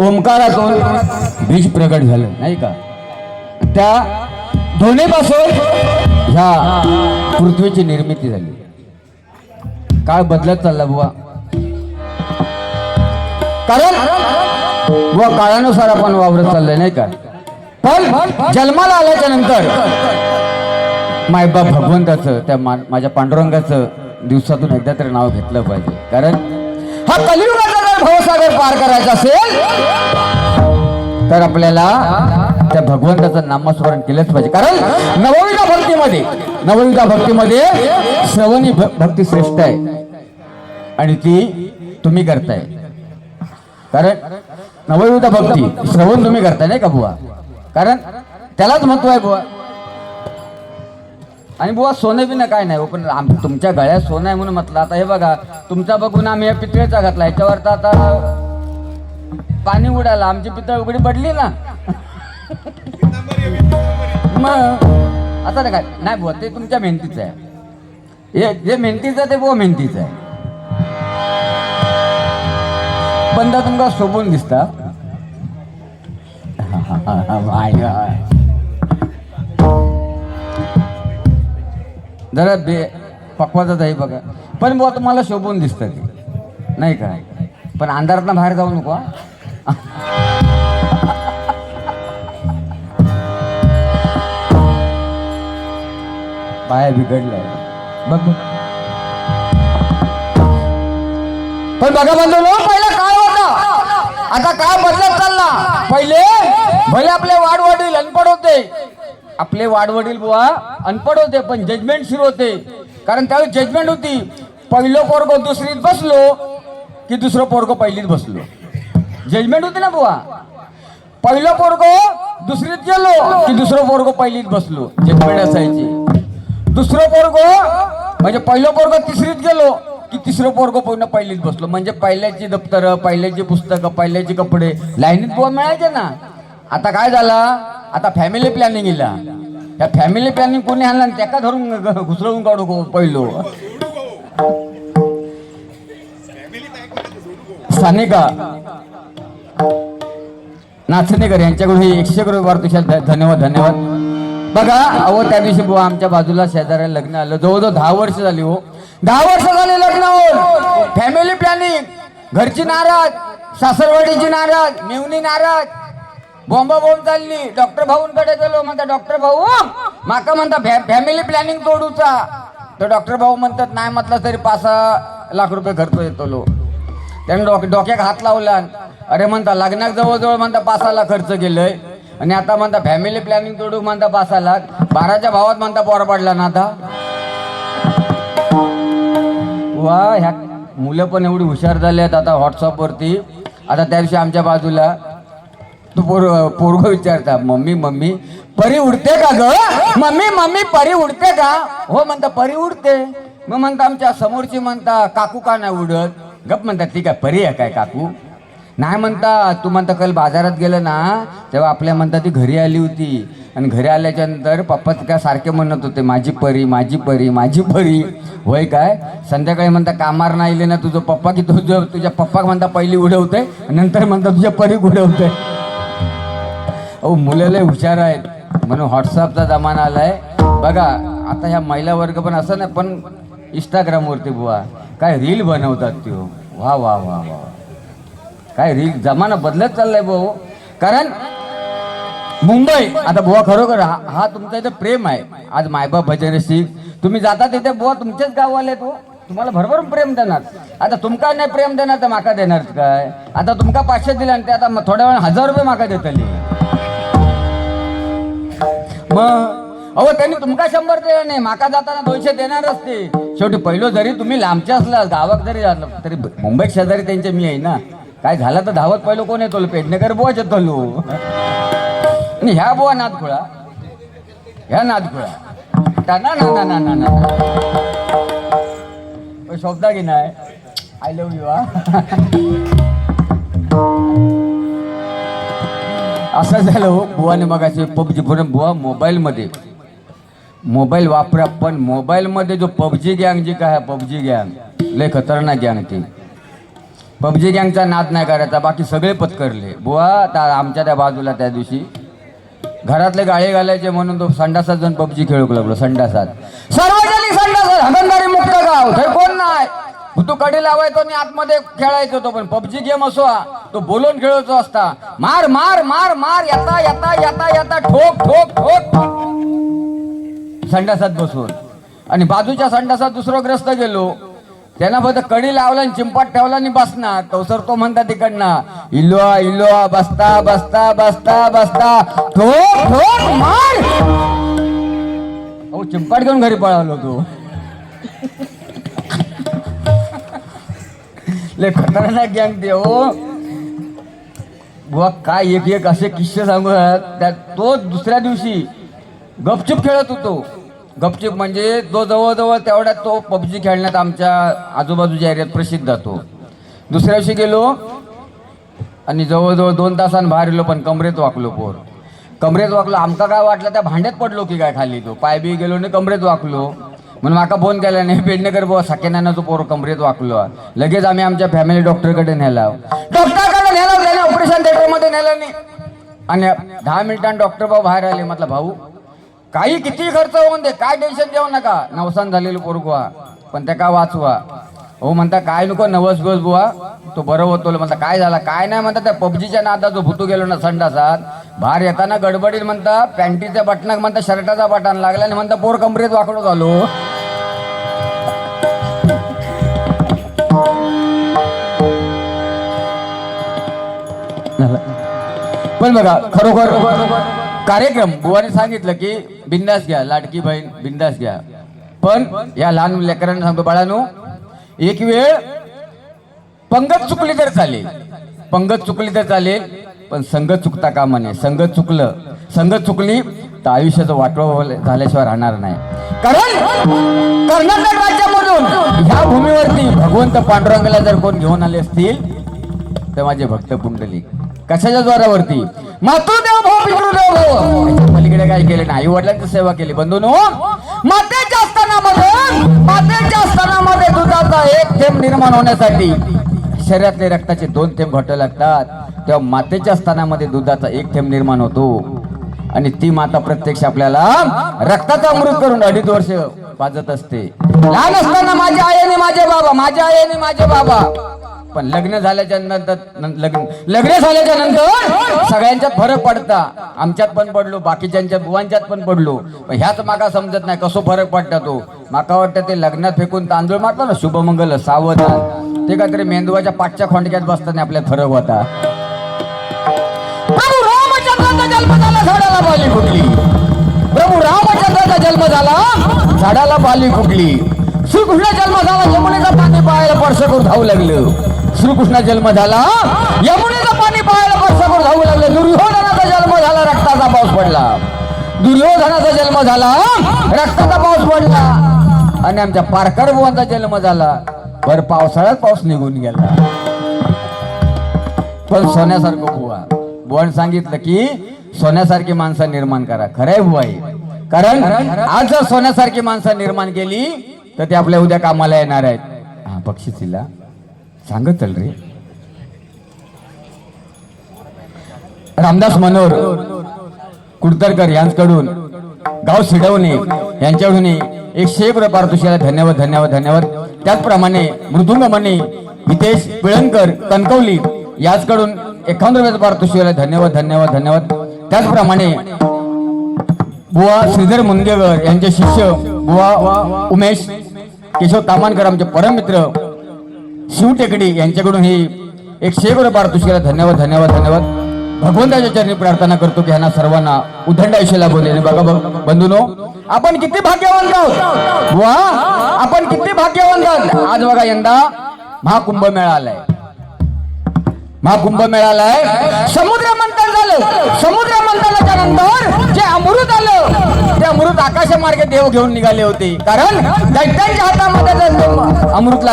ओंकारातून बीज प्रगट झालं नाही का? त्या ध्वनीपासून ह्या पृथ्वीची निर्मिती झाली. काळ बदलत चालला बुवा? कारण बुवा काळानुसार आपण वावरत चाललंय नाही का? पण जन्माला आल्याच्यानंतर मायबाप भगवंताचं त्या माझ्या पांडुरंगाचं दिवसातून एकदा तरी नाव घेतलं पाहिजे. कारण हा कलियुगाचा महासागर पार करायचा असेल तर आपल्याला त्या भगवंताचं नामस्मरण केलंच पाहिजे. कारण नवविधा भक्तीमध्ये नवविधा भक्तीमध्ये श्रवणी भ- भक्ती श्रेष्ठ आहे. आणि ती तुम्ही करताय. कारण नवविधा भक्ती श्रवण तुम्ही करताय नाही का बुवा? कारण त्यालाच महत्त्व आहे बुवा. आणि बुवा सोनं बिनं काय नाही हो, पण आम तुमच्या गळ्यात सोनं आहे म्हणून म्हटलं आता हे बघा तुमचा बघून आम्ही या पितळेचा घातला ह्याच्यावर तर आता पाणी उडालं आमची पितळ उघडी पडली ना मग आता नाही काय नाही बुवा ते तुमच्या मेहनतीचं आहे हे जे मेहनतीचं ते बुवा मेहनतीचं आहे बंदा तुमका शोभून दिसता जरा बे पक्वाचा आहे बघा. पण बुवा तुम्हाला शोभून दिसतं ते. नाही का? पण अंधारातनं बाहेर जाऊ नको पाया बिघडलाय. बघ पण बघा बंधू पहिला काय होता? आता काय बदलत चालला? पहिले भले आपले वाडवडील अनपड होते आपले वाडवडील बुवा अनपड होते पण जजमेंट सुरू होते. कारण त्यावेळी जजमेंट होती. पहिलं पोरग दुसरीत बसलो की दुसरं पोरग पहिलीत बसलो. जजमेंट होती ना बुवा. पहिलं पोरग दुसरीत गेलो की दुसरं पोरग पहिलीत बसलो. जजमेंट असायची. दुसरं पोरग म्हणजे पहिलं पोरग तिसरीत गेलो की तिसरं पोरग पूर्ण पहिलीत बसलो. म्हणजे पहिल्याची दप्तर पहिल्याची पुस्तकं पहिल्याचे कपडे. लाईनीत बुवा मिळायचे ना. आता काय झालं? आता फॅमिली प्लॅनिंग इला. त्या फॅमिली प्लॅनिंग कोणी आणला आणि त्याका धरून घुसळून काढू पहिलो. स्थानिका नाचणेकर यांच्याकडून हे एकशे करोड वाढतो धन्यवाद धन्यवाद. बघा अहो त्या दिवशी बुवा आमच्या बाजूला शेजाऱ्याला लग्न आलं. जवळजवळ दहा वर्ष झाली हो. दहा वर्ष झाले लग्न हो. फॅमिली प्लॅनिंग घरची नाराज सासरवाडीची नाराज मेवणी नाराज. बॉम्बा बॉम्ब चालली. डॉक्टर भाऊंकडे गेलो. म्हणता डॉक्टर भाऊ माका म्हणता फॅमिली प्लॅनिंग तोडूचा. तर डॉक्टर भाऊ म्हणतात नाही म्हटलं तरी पाच सहा लाख रुपये खर्च येतो लो त्याने डोक डोक्याक हात लावला. अरे म्हणता लग्नात जवळजवळ म्हणता पासाला खर्च केलंय. आणि आता म्हणता फॅमिली प्लॅनिंग तोडू म्हणता पाच लाख. बाराच्या भावात म्हणता पोर पडला ना आता. वा ह्या मुलं पण एवढी हुशार झाली आहेत आता व्हॉट्सअपवरती आता त्या दिवशी आमच्या बाजूला तू पोर पोरग विचारता मम्मी मम्मी परी उडते का ग? मम्मी मम्मी परी उडते का? हो म्हणता परी उडते. मग म्हणता आमच्या समोरची म्हणता काकू का नाही उडत? गप म्हणतात ती काय परी आहे काय काकू? नाही म्हणता तू म्हणता काल बाजारात गेलं ना तेव्हा आपल्या म्हणता ती घरी आली होती. आणि घरी आल्याच्यानंतर पप्पा काय सारखे म्हणत होते माझी परी माझी परी माझी परी. होय काय? संध्याकाळी म्हणता कामार नाही ना तुझं पप्पा की तुझं तुझ्या पप्पा म्हणता पहिली उडवते नंतर म्हणता तुझ्या परी उडवते. अहो मुलं लय हुशार आहेत. म्हणून व्हॉट्सअपचा जमाना आलाय. बघा आता ह्या महिला वर्ग पण असं नाही पण इंस्टाग्रामवरती बुवा. काय रील बनवतात त्यो. वा वा वा वा. काय रील जमाना बदलत चाललाय भाऊ. कारण मुंबई आता बुवा खरोखर हा हा तुमचा इथे प्रेम आहे. आज मायबाप भजन सिंग तुम्ही जाता तिथे बुवा तुमचेच गाववाले तो हो. तुम्हाला भरभर प्रेम देणार. आता तुमका नाही प्रेम देणार तर माका देणार काय? आता तुमका पाचशे दिला आणि ते आता थोड्या वेळ हजार रुपये माका देतली. मग? अहो त्यांनी तुमका शंभर दिला नाही. माका जाताना दोनशे देणारच ते. शेवटी पहिलो जरी तुम्ही लांबचे असला गावात जरी झालं तरी मुंबईत शेजारी त्यांचे मी आहे ना. काय झालं तर धावत पहिलो कोण येतो? पेडणेकर बुवाच येतो आणि ह्या बुवा नादखुळा ह्या नादखुळा ना ना ना ना ना ना शब्द की नाही आय लव्ह यू असं झालं हो बुवाने मग पबजी पण बुवा मोबाईलमध्ये. मोबाईल वापरा पण मोबाईलमध्ये जो पबजी गँग जी काय पबजी गँग लय खतरनाक गँग ती. पबजी गँगचा नाद नाही करायचा बाकी सगळे पत्करले. बुवा त्या आमच्या त्या बाजूला त्या दिवशी घरातले गाळे घालायचे म्हणून तो संडासात जाऊन पबजी खेळू लागलो संडासात. सार्वजनिक संडासात हगंदारी मुक्त गाव हे कोण नाही? तू कडी लावायचो आणि आतमध्ये खेळायचो तो पण पबजी गेम असो हा, तो बोलून खेळायचो असता. मार मार मार मार येता येता येता येता ठोक ठोक ठोक. संडासात बसून. आणि बाजूच्या संडासात दुसरं ग्रस्त गेलो. त्यांना फक्त कडी लावला आणि चिंपाट ठेवला आणि बसणार. तो सर तो म्हणता तिकडनं इलोआ इलोआ बसता बसता बसता बसता ठोक ठोक मार. अहो चिंपाट घेऊन घरी पळालो तू. लय खतरनाक गँग ते हो. बुवा काय एक एक असे किस्से सांगू त्यात तो दुसऱ्या दिवशी गपचूप खेळत होतो. गपचूप म्हणजे तो जवळजवळ तेवढ्यात तो पबजी खेळण्यात आमच्या आजूबाजूच्या एरियात प्रसिद्ध जातो दुसऱ्या दिवशी गेलो आणि जवळजवळ दोन तासांनी बाहेर गेलो पण कमरेत वाकलो पोर. कमरेत वाकलो. आमका काय वाटलं त्या भांड्यात पडलो की काय खाली तो. पाय बी गेलो आणि कमरेत वाकलो. म्हणून माका फोन केला नाही. पेडणेकर बुवा साकेनानं तो पोर कमरेत वाकलो. लगेच आम्ही आमच्या फॅमिली डॉक्टरकडे नेला डॉक्टरकडे नेला त्याने ऑपरेशन थिएटरमध्ये नेलं नाही. आणि दहा मिनिटांनी डॉक्टर बाबा बाहेर आले. म्हटलं भाऊ काही किती खर्च होऊन दे. काय टेन्शन देऊ नका. नवसान झालेलं पोरगुवा पण त्या का वाचवा? हो म्हणता काय नको नवस बस बुवा. तो बरं होतो. म्हणता काय झाला? काय नाही. म्हणता त्या पबजीच्या नादा जो भुतू गेलो ना संडासात. बाहेर येताना गडबडीत म्हणता पॅन्टीच्या बटनाक म्हणता शर्टाचा बटन लागला आणि म्हणता पोर कमरेत वाकडो झालो. पण बघा खरोखर कार्यक्रम बुवाने सांगितलं की बिंदास घ्या लाडकी बहीण बिंदास घ्या. पण या लहान लेकरांना सांगतो बाळानो एक वेळ पंगत चुकली तर चालेल. पंगत चुकली तर चालेल पण संघ चुकता कामा नये. संगत चुकलं संगत चुकली तर आयुष्याचं वाटवा झाल्याशिवाय राहणार नाही. कारण कर्नाटक राज्यामधून ह्या भूमीवरती भगवंत पांडुरंगाला जर कोण घेऊन आले असतील तर माझे भक्त पुंडलिक कशाच्या द्वारावरती मातृदेव भाऊ. भाऊ पलीकडे काय केले नाही? आई वडिलांची सेवा केली. बंधू नो मातेच्या असतानामध्ये मातेच्या असतानामध्ये दुधाचा एक थेंब निर्माण होण्यासाठी शरीरातले रक्ताचे दोन थेंब घट लागतात. तेव्हा मातेच्या स्थानामध्ये दुधाचा एक थेंब निर्माण होतो. आणि ती माता प्रत्यक्ष आपल्याला रक्ताचा अमृत करून अडीच वर्ष पाजत असते. लहान असताना माझ्या आईने माझे बाबा माझ्या आईने माझे बाबा. पण लग्न झाल्याच्यानंतर लग्न लग्न झाल्याच्यानंतर सगळ्यांच्यात फरक पडता. आमच्यात पण पडलो बाकीच्यांच्या बुवांच्यात पण पडलो. पण ह्याच माका समजत नाही कसो फरक पडता तो. माका वाटतं ते लग्नात फेकून तांदूळ मारतो ना शुभमंगल सावधान. ते काहीतरी मेंदवाच्या पाठच्या खोंडक्यात बसताना आपल्याला फरक होता. प्रभू रामचंद्राचा जन्म झाला झाडाला बाली फुटली. प्रभू रामचंद्राचा जन्म झाला झाडाला बाली फुटली. श्रीकृष्ण जन्म झाला यमुनेचा पाणी पायाला स्पर्श करून धावू लागलं. श्रीकृष्ण जन्म झाला. यमुनेचं पाणी पाहायला स्पर्श धावू लागलं. दुर्योधनाचा जन्म झाला रक्ताचा पाऊस पडला. दुर्योधनाचा जन्म झाला रक्ताचा पाऊस पडला. आणि आमच्या पारकर बुवांचा जन्म झाला. भर पावसाळ्यात पाऊस निघून गेला. पण सोन्यासारखं बुवा. बुवाने सांगितलं की सोन्यासारखी माणसं निर्माण करा. खरंय बुवाई कारण आज जर सोन्यासारखी माणसं निर्माण केली तर ते आपल्या उद्या कामाला येणार आहेत. हा पक्षी तिला चल रे रामदास मनोहर कुडतरकर यांच्याकडून गाव सिडवणे यांच्याकडून एकशे एक रुपये पारितोषिकाला धन्यवाद धन्यवाद धन्यवाद. त्याचप्रमाणे मृदुंगमणी हितेश पिळणकर कणकवली याचकडून एकावन्न रुपयाचा पारितोषिकाला धन्यवाद धन्यवाद धन्यवाद. त्याचप्रमाणे बुवा श्रीधर मुंदेकर यांचे शिष्य बुवा उमेश केशव तामानकर आमचे परममित्र शिव टेकडी यांच्याकडून ही एक रुपये पारितोषिकाला धन्यवाद धन्यवाद धन्यवाद. भगवंताच्या चरणी प्रार्थना करतो की ह्यांना सर्वांना उदंड आयुष्य लाभवले आणि बघा बघ बंधूनो आपण किती भाग्यवान आहोत? वा आपण किती भाग्यवान आहोत? आज बघा यंदा महाकुंभ मेळा आलाय महाकुंभ मेळालाय. समुद्र मंथन झालं. समुद्र मंथनाच्या नंतर जे अमृत आलं ते अमृत आकाशामार्गे देव घेऊन निघाले होते. कारण दैत्यांच्या हातामध्ये जर अमृत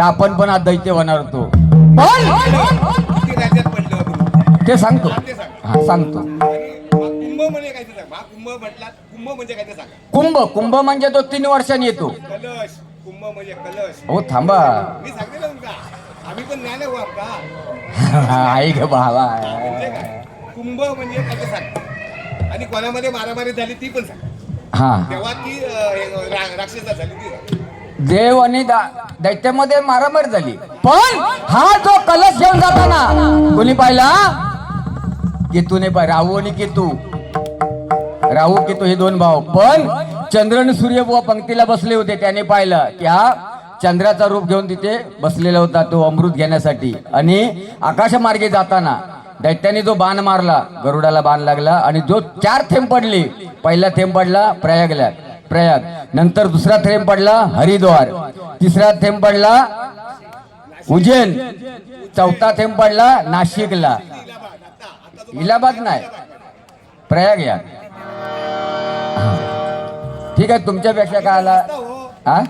तर आपण पण आज दैत्य होणार होतो. पण किती राज्यात पडलं अमृत? ते सांगतो. ते सांगा. हा सांगतो. आणि कुंभ म्हणजे काय ते सांगा. महाकुंभ म्हटलात कुंभ म्हणजे काय ते सांगा. कुंभ कुंभ म्हणजे तो तीन वर्षांनी येतो. कलश कुंभ म्हणजे कलश. हो थांबा. मी सांगते ना तुमका. आम्ही पण ज्ञान आहे हो का ऐक बाबा. म्हणजे काय? कुंभ म्हणजे काय ते सांग. आणि कोणामध्ये मारामारी झाली ती पण सांग. हा. तेव्हा ती अं, हे, रा- राक्षसा झाली ती. सांग. देव आणि दा- दैत्यामध्ये मारामार झाली. पण हा जो कलश घेऊन जाताना कोणी पाहिला? केतूने पाय राहू आणि केतू. राहू केतू हे दोन भाऊ. पण चंद्र आणि सूर्य पंक्तीला बसले होते. त्याने पाहिलं की हा चंद्राचा रूप घेऊन तिथे बसलेला होता तो अमृत घेण्यासाठी. आणि आकाशमार्गे जाताना दैत्याने जो बाण मारला गरुडाला बाण लागला आणि जो चार थेंब पडले पहिला थेंब पडला प्रयागला प्रयाग. नंतर दुसरा थेंब पडला हरिद्वार. तिसरा थेंब पडला उज्जैन. चौथा थेंब पडला नाशिकला. इलाहाबाद नाही. प्रयाग या. ठीक आहे तुमच्यापेक्षा काय आला? हा?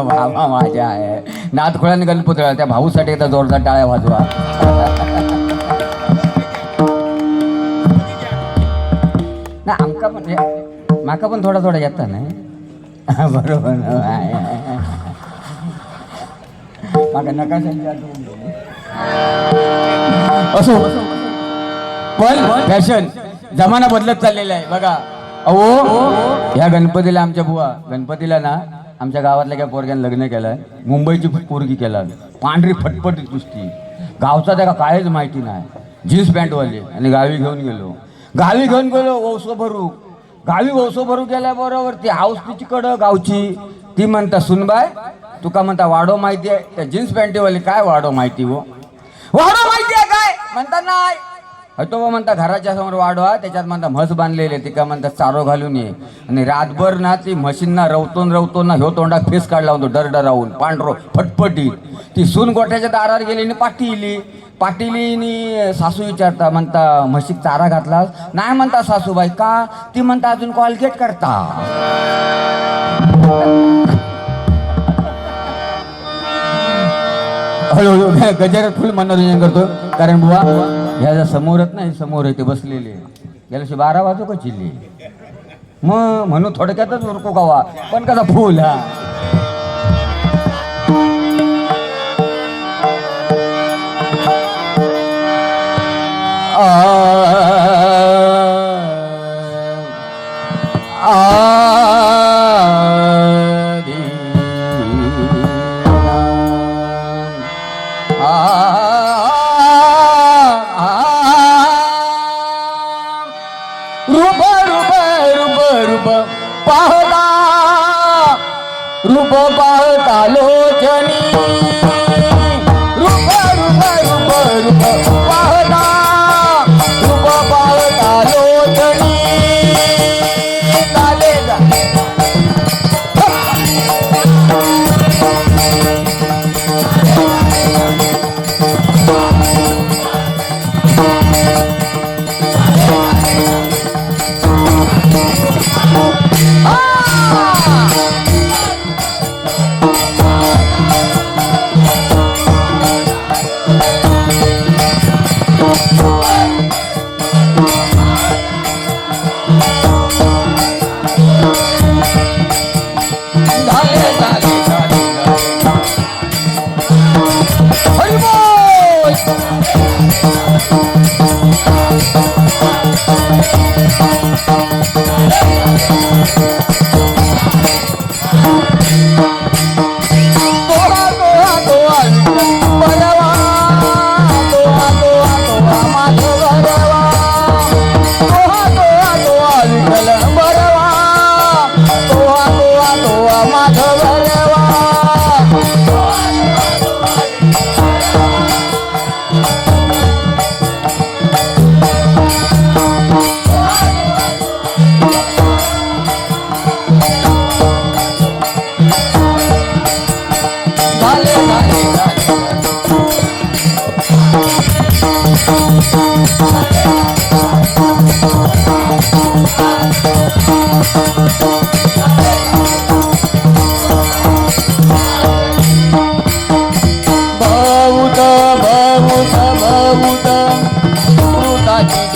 वा माझ्या आहे. नाथखोळ्याने गणपुतळा त्या भाऊसाठी एकदा जोरदार टाळ्या वाजवा. ना आमका म्हणजे माका पण थोडा थोडा येता नाही. बरोबर माका नकाशाची असो. पण फॅशन जमाना बदलत चाललेला आहे. बघा. अहो ह्या गणपतीला आमच्या बुवा गणपतीला ना आमच्या गावातल्या काय पोरग्यानं लग्न केलं मुंबईची पोरगी केला पांढरी फटफटी नुसती गावचा त्या काहीच माहिती नाही. जीन्स पॅन्टवाली. आणि गावी घेऊन गेलो. गावी घेऊन गेलो ओसो भरू गावी वसो भरू गेल्याबरोबर ती हाऊस तिचीकडं गावची. ती म्हणता सुनबाय तुका म्हणता वाडो माहिती आहे. त्या जीन्स पॅन्टीवाली काय वाडो माहिती हो वाडो माहिती आहे काय? म्हणता नाही. तो बा म्हणता घराच्या समोर वाढवा त्याच्यात म्हणता म्हस बांधलेले ती का म्हणता चारो घालून ये. आणि रातभर ना ती म्हशींना रवतून रवतून ना ह्यो तोंडात फेस काढला होतो डर डरावून पांढरो फटफटी. ती सून गोठ्याच्या दारावर गेली आणि पाठी इली पाटीलीनी सासू विचारता म्हणता म्हशीक चारा घातलास? नाही म्हणता सासूबाई का? ती म्हणता अजून कॉलगेट करता. हळूहळू गजर फुल मनोरंजन करतो. कारण बुवा ह्या समोरच नाही समोर आहे ते बसलेले गेल्याशी बारा वाजू का चिल्ली. मग म्हणून थोडक्यातच उरको गावा पण कसा फुल हा. आ राज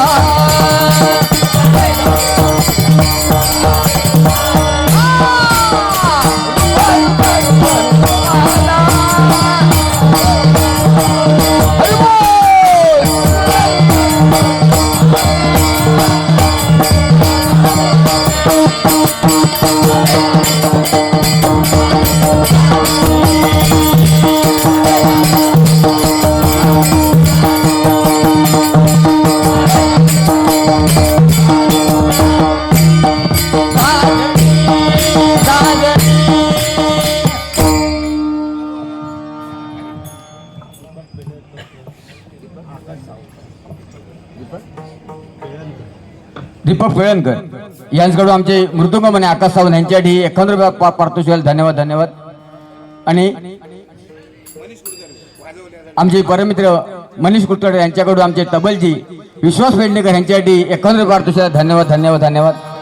झाले यांच्याकडून आमचे मृदुंग म्हणे आकाश सावंत यांच्यासाठी एकावन्न रुपये धन्यवाद धन्यवाद. आणि आमचे परमित्र मनीष कुलकर्णी यांच्याकडून आमचे तबलजी विश्वास पेडणेकर यांच्यासाठी एकावन्न रुपये धन्यवाद धन्यवाद धन्यवाद.